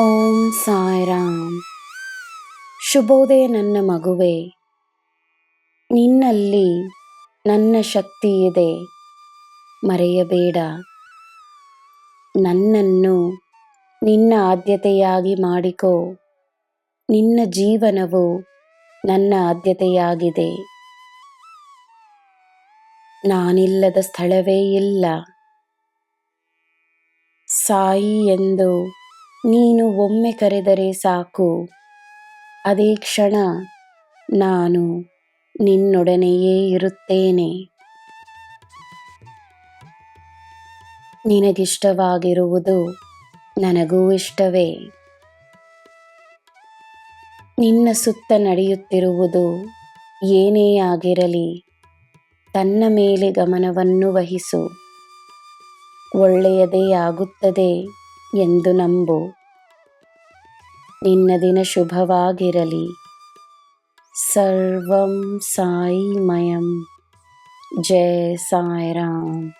ಓಂ ಸಾಯಿರಾಮ್. ಶುಭೋದಯ ನನ್ನ ಮಗುವೆ. ನಿನ್ನಲ್ಲಿ ನನ್ನ ಶಕ್ತಿ ಇದೆ. ಮರೆಯಬೇಡ. ನನ್ನನ್ನು ನಿನ್ನ ಆದ್ಯತೆಯಾಗಿ ಮಾಡಿಕೋ. ನಿನ್ನ ಜೀವನವು ನನ್ನ ಆದ್ಯತೆಯಾಗಿದೆ. ನಾನಿಲ್ಲದ ಸ್ಥಳವೇ ಇಲ್ಲ. ಸಾಯಿ ಎಂದು ನೀನು ಒಮ್ಮೆ ಕರೆದರೆ ಸಾಕು. ಅದೇ ಕ್ಷಣ ನಾನು ನಿನ್ನೊಡನೆಯೇ ಇರುತ್ತೇನೆ. ನಿನಗಿಷ್ಟವಾಗಿರುವುದು ನನಗೂ ಇಷ್ಟವೇ. ನಿನ್ನ ಸುತ್ತ ನಡೆಯುತ್ತಿರುವುದು ಏನೇ ಆಗಿರಲಿ, ತನ್ನ ಮೇಲೆ ಗಮನವನ್ನು ವಹಿಸು. ಒಳ್ಳೆಯದೇ ಆಗುತ್ತದೆ. ಎಂದು ನಂಬು. ನಿನ್ನ ದಿನ ಶುಭವಾಗಿರಲಿ. ಸರ್ವಂ ಸಾಯಿಮಯಂ. ಜಯ ಸಾಯಿರಾಮ್.